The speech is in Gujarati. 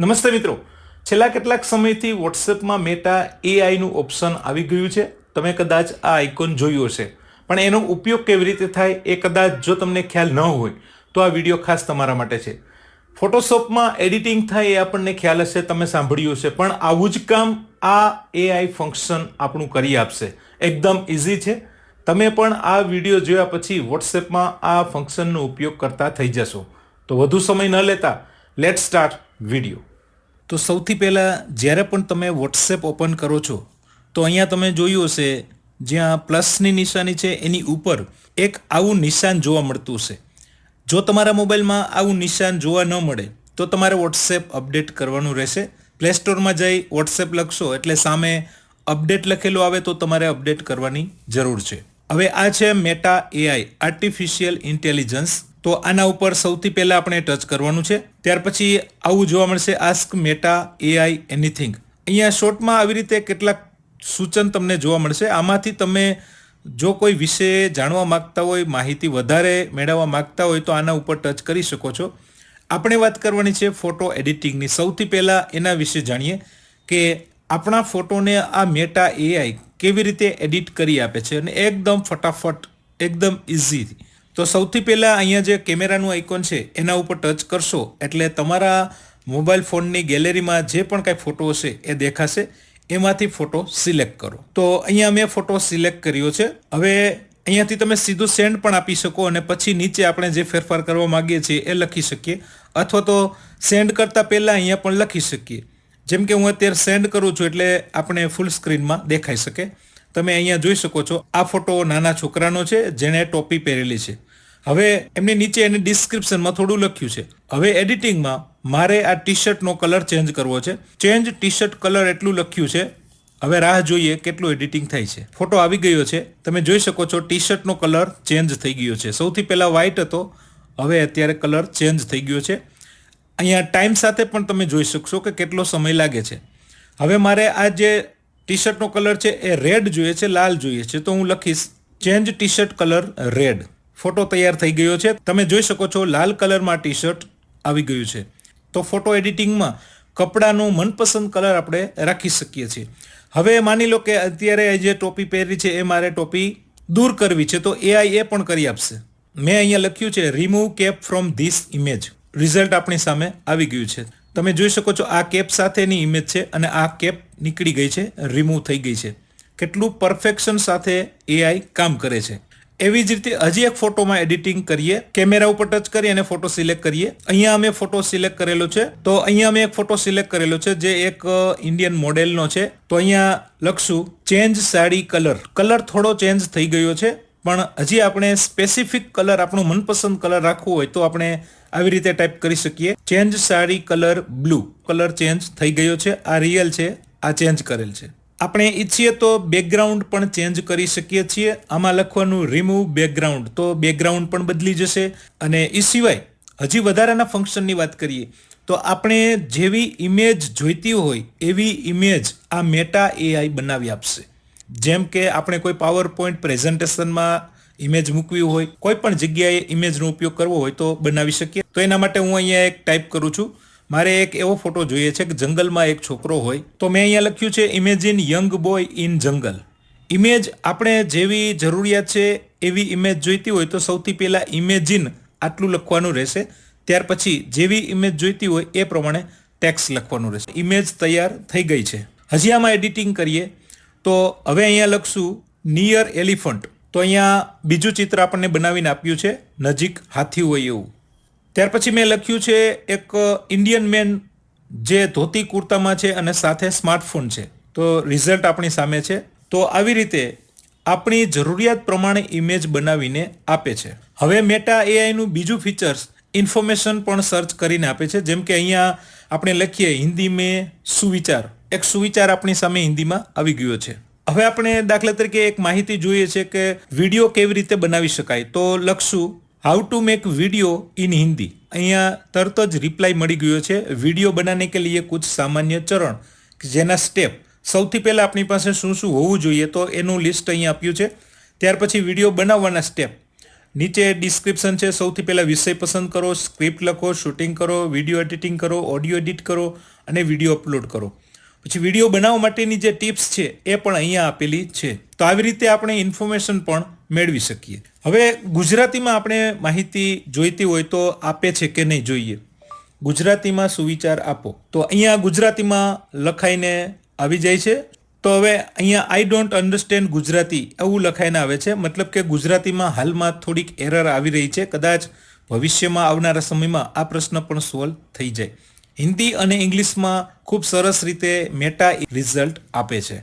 નમસ્તે મિત્રો. છેલ્લા કેટલાક સમયથી વોટ્સએપમાં મેટા એઆઈનું ઓપ્શન આવી ગયું છે. તમે કદાચ આ આઇકોન જોયું હશે. પણ એનો ઉપયોગ કેવી રીતે થાય એ કદાચ જો તમને ખ્યાલ ન હોય, તો આ વીડિયો ખાસ તમારા માટે છે. ફોટોશોપમાં એડિટિંગ થાય એ આપણને ખ્યાલ હશે, તમે સાંભળ્યું હશે. પણ આવું જ કામ આ એઆઈ ફંક્શન આપણું કરી આપશે. એકદમ ઇઝી છે. તમે પણ આ વીડિયો જોયા પછી વોટ્સએપમાં આ ફંક્શનનો ઉપયોગ કરતા થઈ જશો. તો વધુ સમય ન લેતા લેટ સ્ટાર્ટ વીડિયો તો સૌથી પહેલાં જ્યારે પણ તમે વોટ્સએપ ઓપન કરો છો, તો અહીંયા તમે જોયું હશે, જ્યાં પ્લસની નિશાની છે, એની ઉપર એક આવું નિશાન જોવા મળતું હશે. જો તમારા મોબાઈલમાં આવું નિશાન જોવા ન મળે, તો તમારે વોટ્સએપ અપડેટ કરવાનું રહેશે. પ્લે સ્ટોરમાં જઈ વોટ્સએપ લખશો, એટલે સામે અપડેટ લખેલું આવે તો તમારે અપડેટ કરવાની જરૂર છે. હવે આ છે મેટા એઆઈ આર્ટિફિશિયલ ઇન્ટેલિજન્સ તો આના ઉપર સૌથી પહેલાં આપણે ટચ કરવાનું છે. ત્યાર પછી આવું જોવા મળશે. આસ્ક મેટા એઆઈ એનીથિંગ અહીંયા શોર્ટમાં આવી રીતે કેટલાક સૂચન તમને જોવા મળશે. આમાંથી તમે જો કોઈ વિશે જાણવા માંગતા હોય, માહિતી વધારે મેળવવા માંગતા હોય, તો આના ઉપર ટચ કરી શકો છો. આપણે વાત કરવાની છે ફોટો એડિટિંગની. સૌથી પહેલાં એના વિશે જાણીએ કે આપણા ફોટોને આ મેટા એઆઈ કેવી રીતે એડિટ કરી આપે છે અને એકદમ ફટાફટ, એકદમ ઇઝી તો સૌથી પહેલાં અહીંયા જે કેમેરાનું આઇકોન છે, એના ઉપર ટચ કરશો, એટલે તમારા મોબાઈલ ફોનની ગેલેરીમાં જે પણ કાંઈ ફોટો હશે, એ દેખાશે. એમાંથી ફોટો સિલેક્ટ કરો. તો અહીંયા મેં ફોટો સિલેક્ટ કર્યો છે. હવે અહીંયાથી તમે સીધું સેન્ડ પણ આપી શકો અને પછી નીચે આપણે જે ફેરફાર કરવા માંગીએ છીએ, એ લખી શકીએ. અથવા તો સેન્ડ કરતાં પહેલાં અહીંયા પણ લખી શકીએ. જેમ કે હું અત્યારે સેન્ડ કરું છું, એટલે આપણે ફૂલ સ્ક્રીનમાં દેખાઈ શકે. તમે અહીંયા જોઈ શકો છો, આ ફોટો નાના છોકરાનો છે, જેણે ટોપી પહેરેલી છે. હવે એમની નીચે એની ડિસ્ક્રિપ્શનમાં થોડું લખ્યું છે. હવે એડિટિંગમાં મારે આ ટી શર્ટનો કલર ચેન્જ કરવો છે. ચેન્જ ટી શર્ટ કલર એટલું લખ્યું છે. હવે રાહ જોઈએ કેટલું એડિટિંગ થાય છે. ફોટો આવી ગયો છે. તમે જોઈ શકો છો ટી શર્ટનો કલર ચેન્જ થઈ ગયો છે. સૌથી પહેલાં વ્હાઇટ હતો. હવે અત્યારે કલર ચેન્જ થઈ ગયો છે. અહીંયા ટાઈમ સાથે પણ તમે જોઈ શકશો કે કેટલો સમય લાગે છે. હવે મારે આ જે ટી શર્ટનો કલર છે એ રેડ જોઈએ છે, લાલ જોઈએ છે. તો હું લખીશ change T shirt colour red photo તૈયાર થઈ ગયો છે. તમે જોઈ શકો છો, લાલ કલરમાં ટી શર્ટ આવી ગયું છે. તો ફોટો એડિટિંગમાં કપડાનો મનપસંદ કલર આપણે રાખી શકીએ છીએ. હવે માની લો કે અત્યારે જે ટોપી પહેરી છે, એ મારે ટોપી દૂર કરવી છે, તો એઆઈ એ પણ કરી આપશે. મેં અહીંયા લખ્યું છે remove cap from this image result આપણી સામે આવી ગયું છે. તમે જોઈ શકો છો, આ કેપ સાથેની ઇમેજ છે અને આ કેપ નીકળી ગઈ છે રિમૂવ થઈ ગઈ છે. કેટલું પરફેક્શન સાથે એઆઈ કામ કરે છે. એવી જ રીતે હજી એક ફોટોમાં એડિટિંગ કરીએ, કેમેરા ઉપર ટચ કરી અને ફોટો સિલેક્ટ કરીએ. અહીંયા અમે ફોટો સિલેક્ટ કરેલો છે. તો અહીંયા અમે એક ફોટો સિલેક્ટ કરેલો છે જે એક ઇન્ડિયન મોડેલનો છે. તો અહીંયા લખશું, ચેન્જ સાડી કલર. કલર થોડો ચેન્જ થઈ ગયો છે, પણ હજી આપણે સ્પેસિફિક કલર, આપણું મનપસંદ કલર રાખવું હોય તો આપણે આવી રીતે ટાઈપ કરી શકીએ. Change sari colour blue. Colour change થઈ ગયો છે, આ રિયલ છે, આ ચેન્જ કરેલ છે. આપણે ઈચ્છીએ તો બેકગ્રાઉન્ડ પણ ચેન્જ કરી શકીએ છીએ. આમાં લખવાનું રિમૂવ બેકગ્રાઉન્ડ તો બેકગ્રાઉન્ડ પણ બદલી જશે. અને એ સિવાય હજી વધારાના ફંક્શનની વાત કરીએ, તો આપણે જેવી ઇમેજ જોઈતી હોય, એવી ઇમેજ આ મેટા એઆઈ બનાવી આપશે. જેમ કે આપણે કોઈ પાવર પોઈન્ટ પ્રેઝન્ટેશનમાં ઇમેજ મૂકવી હોય, કોઈ પણ જગ્યાએ ઇમેજનો ઉપયોગ કરવો હોય તો બનાવી શકીએ. તો એના માટે હું અહીંયા એક ટાઈપ કરું છું. મારે એક એવો ફોટો જોઈએ છે કે જંગલમાં એક છોકરો હોય. તો મેં અહીંયા લખ્યું છે imagine young boy in jungle image આપણે જેવી જરૂરિયાત છે એવી ઇમેજ જોઈતી હોય તો સૌથી પહેલાં ઇમેજિન આટલું લખવાનું રહેશે. ત્યાર પછી જેવી ઇમેજ જોઈતી હોય એ પ્રમાણે ટેક્સ લખવાનું રહેશે. ઇમેજ તૈયાર થઈ ગઈ છે. હજી આમાં એડિટિંગ કરીએ. તો હવે અહીંયા લખશું નિયર એલિફન્ટ તો અહીંયા બીજું ચિત્ર આપણને બનાવીને આપ્યું છે, નજીક હાથી હોય એવું. ત્યાર પછી મેં લખ્યું છે, એક ઇન્ડિયન મેન જે ધોતી કુર્તામાં છે અને સાથે સ્માર્ટફોન છે. તો રિઝલ્ટ આપણી સામે છે. તો આવી રીતે આપણી જરૂરિયાત પ્રમાણે ઇમેજ બનાવીને આપે છે. હવે મેટા એઆઈનું બીજું ફીચર્સ ઇન્ફોર્મેશન પણ સર્ચ કરીને આપે છે. જેમ કે અહીંયા આપણે લખીએ, હિન્દી મેં સુવિચાર. એક સુવિચાર આપણી સામે હિન્દીમાં આવી ગયો છે. હવે આપણે દાખલા તરીકે એક માહિતી જોઈએ છે કે વીડિયો કેવી રીતે બનાવી શકાય. તો લખશું how to make video in Hindi અહીંયા તરત જ રિપ્લાય મળી ગયો છે. વીડિયો બનાને કે લીએ કુછ સામાન્ય ચરણ. જેના સ્ટેપ સૌથી પહેલાં આપણી પાસે શું શું હોવું જોઈએ તો એનું લિસ્ટ અહીંયા આપ્યું છે. ત્યાર પછી વીડિયો બનાવવાના સ્ટેપ નીચે ડિસ્ક્રિપ્શન છે. સૌથી પહેલાં વિષય પસંદ કરો સ્ક્રિપ્ટ લખો શૂટિંગ કરો વીડિયો એડિટિંગ કરો ઓડિયો એડિટ કરો અને વીડિયો અપલોડ કરો. પછી વીડિયો બનાવવા માટેની જે ટિપ્સ છે એ પણ અહીંયા આપેલી છે. તો આવી રીતે આપણે ઇન્ફોર્મેશન પણ મેળવી શકીએ. હવે ગુજરાતીમાં આપણે માહિતી જોઈતી હોય તો આપે છે કે નહીં જોઈએ? ગુજરાતીમાં સુવિચાર આપો. તો અહીંયા ગુજરાતીમાં લખાઈને આવી જાય છે. તો હવે અહીંયા આઈ ડોન્ટ અન્ડરસ્ટેન્ડ ગુજરાતી એવું લખાઈને આવે છે. મતલબ કે ગુજરાતીમાં હાલમાં થોડીક એરર આવી રહી છે. કદાચ ભવિષ્યમાં આવનારા સમયમાં આ પ્રશ્ન પણ સોલ્વ થઈ જાય. હિન્દી અને ઇંગ્લિશમાં ખૂબ સરસ રીતે મેટા રિઝલ્ટ આપે છે.